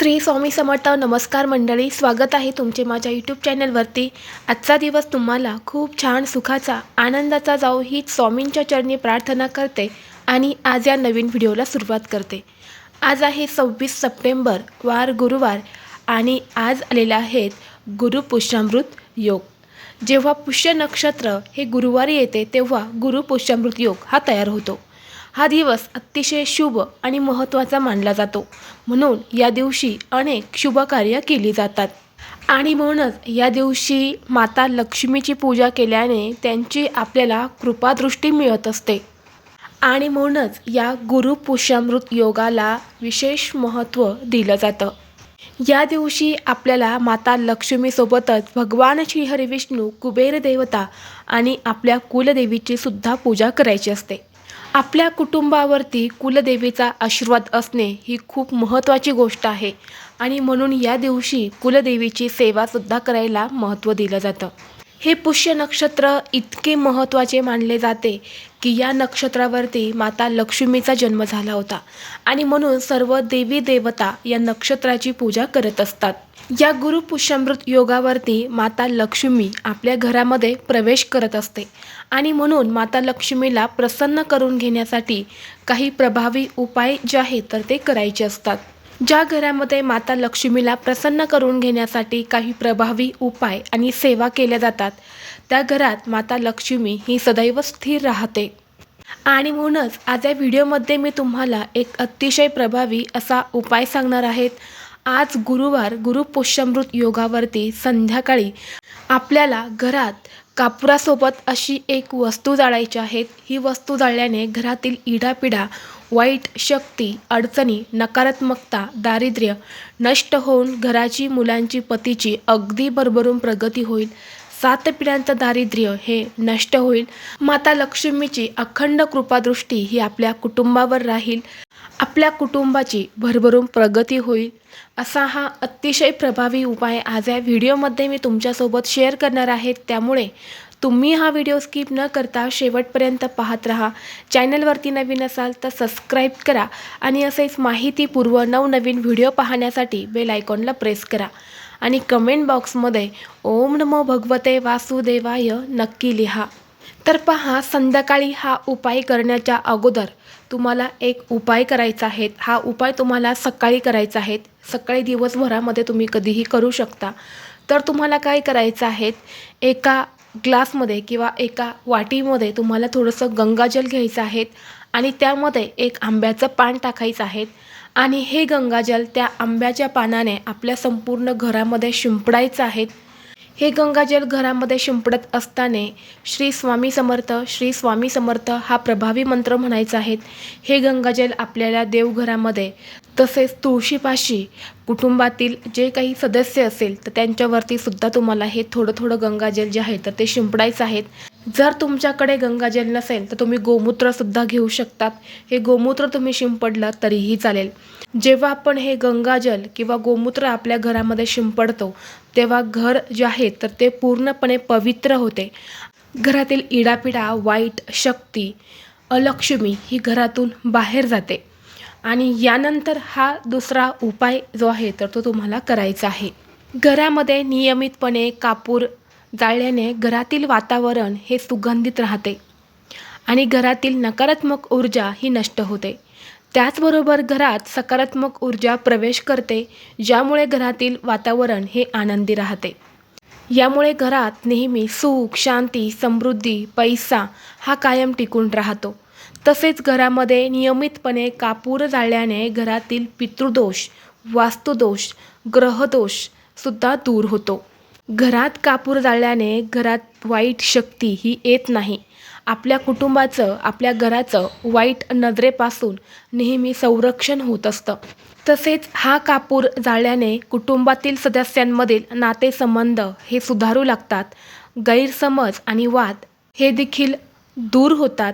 श्री स्वामी समर्थ नमस्कार मंडळी स्वागत आहे तुमचे माझ्या यूट्यूब चॅनलवरती आजचा दिवस तुम्हाला खूप छान सुखाचा आनंदाचा जाऊ ही स्वामींच्या चरणी प्रार्थना करते आणि आज या नवीन व्हिडिओला सुरुवात करते. आज आहे सव्वीस सप्टेंबर वार गुरुवार आणि आज आलेले आहेत गुरुपुष्यामृत योग. जेव्हा पुष्य नक्षत्र हे गुरुवारी येते तेव्हा गुरुपुष्यामृत योग हा तयार होतो. हा दिवस अतिशय शुभ आणि महत्त्वाचा मानला जातो. म्हणून या दिवशी अनेक शुभकार्य केली जातात. आणि म्हणूनच या दिवशी माता लक्ष्मीची पूजा केल्याने त्यांची आपल्याला कृपादृष्टी मिळत असते. आणि म्हणूनच या गुरुपुष्यामृत योगाला विशेष महत्त्व दिलं जातं. या दिवशी आपल्याला माता लक्ष्मीसोबतच भगवान श्रीहरिविष्णू कुबेर देवता आणि आपल्या कुलदेवीची सुद्धा पूजा करायची असते. आपल्या कुटुंबावरती कुलदेवीचा आशीर्वाद असणे ही खूप महत्त्वाची गोष्ट आहे. आणि म्हणून या दिवशी कुलदेवीची सेवासुद्धा करायला महत्त्व दिलं जातं. हे पुष्य नक्षत्र इतके महत्त्वाचे मानले जाते की या नक्षत्रावरती माता लक्ष्मीचा जन्म झाला होता. आणि म्हणून सर्व देवी देवता या नक्षत्राची पूजा करत असतात. या गुरुपुष्यामृत योगावरती माता लक्ष्मी आपल्या घरामध्ये प्रवेश करत असते. आणि म्हणून माता लक्ष्मीला प्रसन्न करून घेण्यासाठी काही प्रभावी उपाय जे आहेत तर ते करायचे असतात. ज्या घरामध्ये माता लक्ष्मीला प्रसन्न करून घेण्यासाठी काही प्रभावी उपाय आणि सेवा केल्या जातात त्या घरात माता लक्ष्मी ही सदैव स्थिर राहते. आणि म्हणूनच आज या व्हिडिओमध्ये मी तुम्हाला एक अतिशय प्रभावी असा उपाय सांगणार आहेत. आज गुरुवार गुरुपुष्यमृत योगावरती संध्याकाळी आपल्याला घरात कापुरासोबत अशी एक वस्तू जाळायची आहेत ही वस्तू जाळल्याने घरातील इडापिडा वाईट शक्ती अडचणी नकारात्मकता दारिद्र्य नष्ट होऊन घराची मुलांची पतीची अगदी भरभरून प्रगती होईल. सात पिढ्यांचं दारिद्र्य हे नष्ट होईल. माता लक्ष्मीची अखंड कृपादृष्टी ही आपल्या कुटुंबावर राहील. आपल्या कुटुंबाची भरभरून प्रगती होईल. असा हा अतिशय प्रभावी उपाय आज या व्हिडिओमध्ये मी तुमच्यासोबत शेअर करणार आहे. त्यामुळे तुम्ही हा व्हिडिओ स्किप न करता शेवटपर्यंत पाहत राहा. चॅनलवरती नवीन असाल तर सबस्क्राईब करा आणि असेच माहितीपूर्व नवनवीन व्हिडिओ पाहण्यासाठी बेल आयकॉनला प्रेस करा. आणि कमेंट बॉक्समध्ये ओम नमो भगवते वासुदेवाय नक्की लिहा. तर पहा संध्याकाळी हा उपाय करण्याच्या अगोदर तुम्हाला एक उपाय करायचा आहे हा उपाय तुम्हाला सकाळी करायचा आहे सकाळी दिवसभरामध्ये तुम्ही कधीही करू शकता. तर तुम्हाला काय करायचं आहे एका ग्लासमध्ये किंवा एका वाटीमध्ये तुम्हाला थोडंसं गंगाजल घ्यायचं आहे आणि त्यामध्ये एक आंब्याचं पान टाकायचं आहे. आणि हे गंगाजल त्या आंब्याच्या पानाने आपल्या संपूर्ण घरामध्ये शिंपडायचं आहे. हे गंगाजल घरामध्ये शिंपडत असताना श्री स्वामी समर्थ श्री स्वामी समर्थ हा प्रभावी मंत्र म्हणायचा आहे. हे गंगाजल आपल्याला देवघरामध्ये तसेच तुळशीपाशी कुटुंबातील जे काही सदस्य असेल तर त्यांच्यावरती सुद्धा तुम्हाला हे थोडं थोडं गंगाजल जे आहे तर ते शिंपडायचं आहेत. जर तुमच्याकडे गंगाजल नसेल तर तुम्ही गोमूत्रसुद्धा घेऊ शकतात. हे गोमूत्र तुम्ही शिंपडलं तरीही चालेल. जेव्हा आपण हे गंगाजल किंवा गोमूत्र आपल्या घरामध्ये शिंपडतो तेव्हा घर जे आहे तर ते पूर्णपणे पवित्र होते. घरातील इडापिडा वाईट शक्ती अलक्ष्मी ही घरातून बाहेर जाते. आणि यानंतर हा दुसरा उपाय जो आहे तर तो तुम्हाला करायचा आहे. घरामध्ये नियमितपणे कापूर जाळल्याने घरातील वातावरण हे सुगंधित राहते आणि घरातील नकारात्मक ऊर्जा ही नष्ट होते. त्याचबरोबर घरात सकारात्मक ऊर्जा प्रवेश करते ज्यामुळे घरातील वातावरण हे आनंदी राहते. यामुळे घरात नेहमी सुख शांती समृद्धी पैसा हा कायम टिकून राहतो. तसेच घरामध्ये नियमितपणे कापूर जाळल्याने घरातील पितृदोष वास्तुदोष ग्रहदोष सुद्धा दूर होतो. घरात कापूर जाळल्याने घरात वाईट शक्ती ही येत नाही. आपल्या कुटुंबाचं आपल्या घराचं वाईट नजरेपासून नेहमी संरक्षण होत असतं. तसेच हा कापूर जाळल्याने कुटुंबातील सदस्यांमधील नातेसंबंध हे सुधारू लागतात. गैरसमज आणि वाद हे देखील दूर होतात.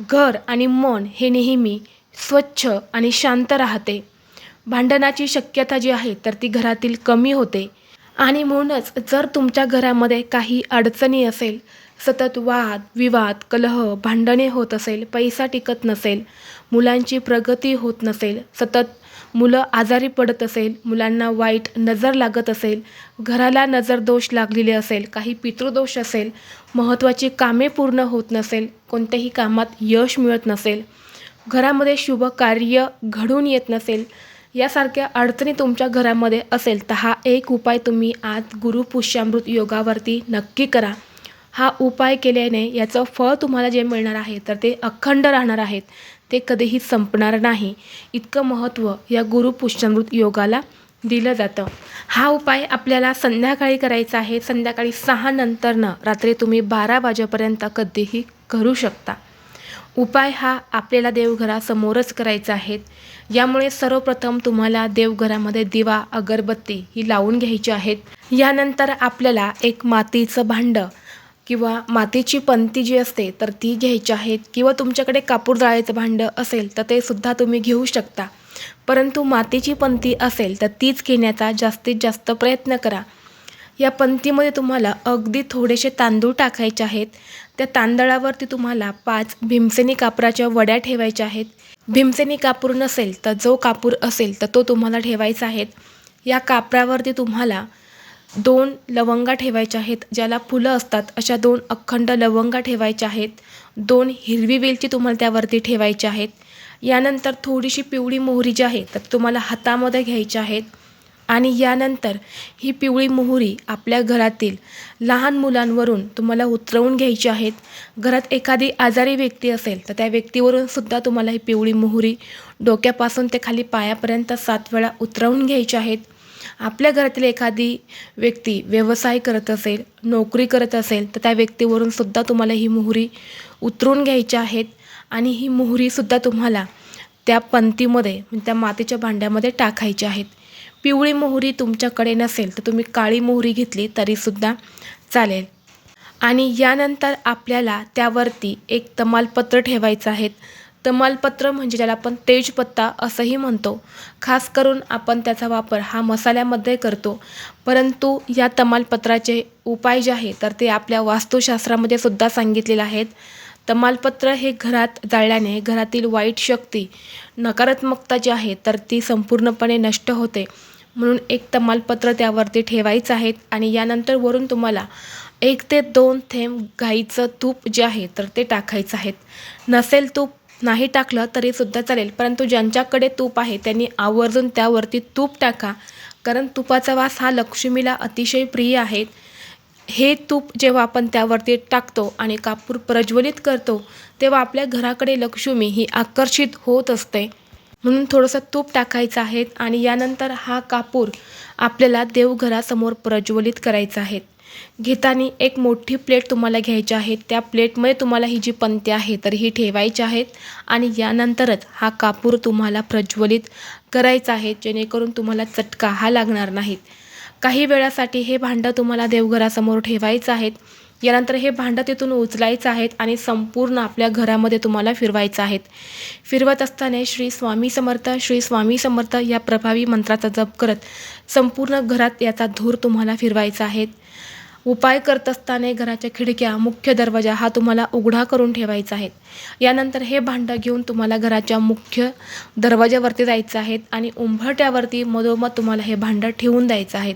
घर आणि मन हे नेहमी स्वच्छ आणि शांत राहते. भांडणाची शक्यता जी आहे तर ती घरातील कमी होते. आणि म्हणूनच जर तुमच्या घरामध्ये काही अडचणी असेल सतत वाद विवाद कलह भांडणे होत असेल पैसा टिकत नसेल मुलांची प्रगती होत नसेल सतत मुलं आजारी पडत असेल मुलांना वाईट नजर लागत असेल घराला नजर दोष लागलेले असेल काही पितृदोष असेल महत्त्वाची कामे पूर्ण होत नसेल कोणत्याही कामात यश मिळत नसेल घरामध्ये शुभ कार्य घडून येत नसेल यासारख्या अडचणी तुमच्या घरामध्ये असेल तर हा एक उपाय तुम्ही आज गुरुपुष्यामृत योगावरती नक्की करा. हा उपाय केल्याने याचं फळ तुम्हाला जे मिळणार आहे तर ते अखंड राहणार आहेत. ते कधीही संपणार नाही. इतकं महत्त्व या गुरुपुष्यामृत योगाला दिलं जातं. हा उपाय आपल्याला संध्याकाळी करायचा आहे. संध्याकाळी सहा नंतरनं रात्री तुम्ही बारा वाजेपर्यंत कधीही करू शकता. उपाय हा आपल्याला देवघरासमोरच करायचा आहे. यामुळे सर्वप्रथम तुम्हाला देवघरामध्ये दिवा अगरबत्ती ही लावून घ्यायची आहेत. यानंतर आपल्याला एक मातीचं भांडं किंवा मातीची पंती जी असते तर ती घ्यायची आहेत. किंवा तुमच्याकडे कापूर जाळायचं भांडं असेल तर ते सुद्धा तुम्ही घेऊ शकता. परंतु मातीची पंती असेल तर तीच घेण्याचा जास्तीत जास्त प्रयत्न करा. या पंतीमध्ये तुम्हाला अगदी थोडेसे तांदूळ टाकायचे आहेत. त्या तांदळावरती तुम्हाला पाच भीमसेनी कापराच्या वड्या ठेवायच्या आहेत. भीमसेनी कापूर नसेल तर जो कापूर असेल तर तो तुम्हाला ठेवायचा आहे. या कापरावरती तुम्हाला दोन लवंगा ठेवायच्या आहेत ज्याला फुलं असतात अशा दोन अखंड लवंगा ठेवायच्या आहेत. दोन हिरवी वेलची तुम्हाला त्यावरती ठेवायची आहेत. यानंतर थोडीशी पिवळी मोहरी जी आहे तर तुम्हाला हातामध्ये घ्यायची आहेत. आणि यानंतर ही पिवळी मोहरी आपल्या घरातील लहान मुलांवरून तुम्हाला उतरवून घ्यायची आहेत. घरात एखादी आजारी व्यक्ती असेल तर त्या व्यक्तीवरून सुद्धा तुम्हाला ही पिवळी मोहरी डोक्यापासून ते खाली पायापर्यंत सात वेळा उतरवून घ्यायची आहेत. आपल्या घरातील एखादी व्यक्ती व्यवसाय करत असेल नोकरी करत असेल तर त्या व्यक्तीवरून सुद्धा तुम्हाला ही मोहरी उतरून घ्यायची आहेत आणि ही मोहरीसुद्धा तुम्हाला त्या पंतीमध्ये त्या मातीच्या भांड्यामध्ये टाकायची आहेत. पिवळी मोहरी तुमच्याकडे नसेल तर तुम्ही काळी मोहरी घेतली तरीसुद्धा चालेल. आणि यानंतर आपल्याला त्यावरती एक तमालपत्र ठेवायचं आहे. तमालपत्र म्हणजे ज्याला आपण तेजपत्ता असंही म्हणतो. खास करून आपण त्याचा वापर हा मसाल्यामध्ये करतो. परंतु या तमालपत्राचे उपाय जे आहे तर ते आपल्या वास्तुशास्त्रामध्ये सुद्धा सांगितलेले आहेत. तमालपत्र हे घरात जाळल्याने घरातील वाईट शक्ती नकारात्मकता जी आहे तर ती संपूर्णपणे नष्ट होते. म्हणून एक तमालपत्र त्यावरती ठेवायचं आहे आणि यानंतर वरून तुम्हाला एक ते दोन थेंब गाईचं तूप जे आहे तर ते टाकायचं आहे. नसेल तूप नाही टाकलं तरीसुद्धा चालेल. परंतु ज्यांच्याकडे तूप आहे त्यांनी आवर्जून त्यावरती तूप टाका. कारण तुपाचा वास हा लक्ष्मीला अतिशय प्रिय आहे. हे तूप जेव्हा आपण त्यावरती टाकतो आणि कापूर प्रज्वलित करतो तेव्हा आपल्या घराकडे लक्ष्मी ही आकर्षित होत असते. म्हणून थोडंसं तूप टाकायचं आहे आणि यानंतर हा कापूर आपल्याला देवघरासमोर प्रज्वलित करायचा आहे. घेताना एक मोठी प्लेट तुम्हाला घ्यायची आहे. त्या प्लेटमध्ये तुम्हाला ही जी पंते आहे तर ही ठेवायची आहेत आणि यानंतरच हा कापूर तुम्हाला प्रज्वलित करायचा आहे जेणेकरून तुम्हाला चटका हा लागणार नाहीत काही वेळासाठी हे भांडं तुम्हाला देवघरासमोर ठेवायचं आहेत यानंतर हे भांडं तिथून उचलायचं आहेत आणि संपूर्ण आपल्या घरामध्ये तुम्हाला फिरवायचं आहेत फिरवत असताना श्री स्वामी समर्थ श्री स्वामी समर्थ या प्रभावी मंत्राचा जप करत संपूर्ण घरात याचा धूर तुम्हाला फिरवायचा आहे. उपाय करत असताना घराच्या खिडक्या मुख्य दरवाजा हा तुम्हाला उघडा करून ठेवायचा आहे. यानंतर हे भांडं घेऊन तुम्हाला घराच्या मुख्य दरवाजावरती जायचं आहे आणि उंबरट्यावरती मधोमध तुम्हाला हे भांडं ठेवून द्यायचं आहे.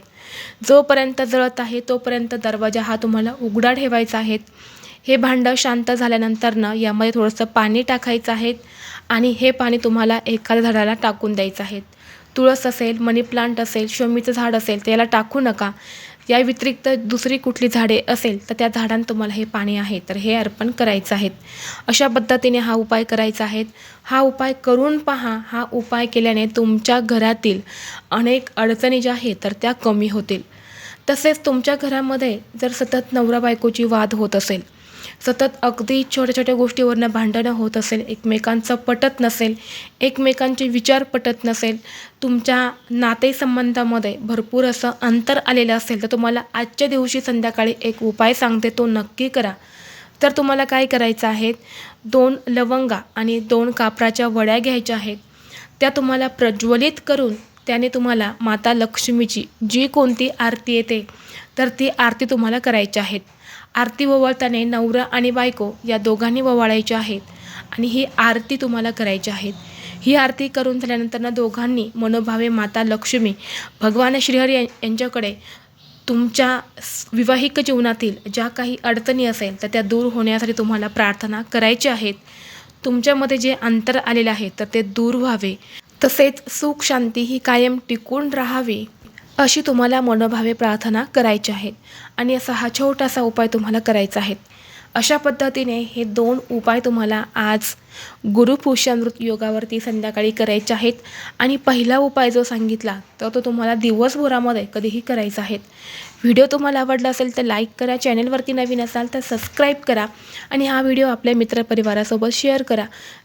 जोपर्यंत जळत आहे तोपर्यंत दरवाजा हा तुम्हाला उघडा ठेवायचा आहे. हे भांडं शांत झाल्यानंतरनं यामध्ये थोडंसं पाणी टाकायचं आहे आणि हे पाणी तुम्हाला एखाद्या झाडाला टाकून द्यायचं आहे. तुळस असेल मनी प्लांट असेल शमीचं झाड असेल त्याला टाकू नका. या व्यतिरिक्त दुसरी कुठली झाडे असेल तर त्या झाडांना तुम्हाला हे पाणी आहे तर हे अर्पण करायचं आहेत. अशा पद्धतीने हा उपाय करायचा आहे. हा उपाय करून पहा. हा उपाय केल्याने तुमच्या घरातील अनेक अडचणी ज्या आहेत तर त्या कमी होतील. तसेच तुमच्या घरामध्ये जर सतत नवरा बायकोची वाद होत असेल सतत अगदी छोट्या छोट्या गोष्टीवरनं भांडणं होत असेल एकमेकांचं पटत नसेल एकमेकांचे विचार पटत नसेल तुमच्या नातेसंबंधामध्ये भरपूर असं अंतर आलेलं असेल तर तुम्हाला आजच्या दिवशी संध्याकाळी एक उपाय सांगते तो नक्की करा. तर तुम्हाला काय करायचं आहे दोन लवंगा आणि दोन कापराच्या वड्या घ्यायच्या आहेत त्या तुम्हाला प्रज्वलित करून त्याने तुम्हाला माता लक्ष्मीची जी कोणती आरती येते तर ती आरती तुम्हाला करायची आहेत आरती ओवाळताना नवरा आणि बायको या दोघांनी ववाळायच्या आहेत आणि ही आरती तुम्हाला करायची आहेत ही आरती करून झाल्यानंतर ना दोघांनी मनोभावे माता लक्ष्मी भगवान श्रीहरी यांच्याकडे तुमच्या विवाहिक जीवनातील ज्या काही अडचणी असेल तर त्या दूर होण्यासाठी तुम्हाला प्रार्थना करायची आहेत. तुमच्यामध्ये जे अंतर आलेलं आहे तर ते दूर व्हावे. तसेच सुख शांती ही कायम टिकून राहावी. अशी तुम्हाला मनोभावे प्रार्थना करायची आहे. आणि असा हा छोटासा उपाय तुम्हाला करायचा आहे. अशा पद्धतीने हे दोन उपाय तुम्हाला आज गुरुपुष्यामृत योगावरती संध्याकाळी करायचे आहेत. आणि पहिला उपाय जो सांगितला तर तो तुम्हाला दिवसभरामध्ये कधीही करायचा आहे. व्हिडिओ तुम्हाला आवडला असेल तर लाईक करा चॅनलवरती नवीन असाल तर सबस्क्राईब करा आणि हा व्हिडिओ आपल्या मित्रपरिवारासोबत शेअर करा.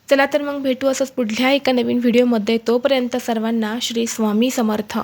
चला तर मग भेटू असंच पुढल्या एका नवीन व्हिडिओमध्ये. तोपर्यंत सर्वांना श्री स्वामी समर्थ.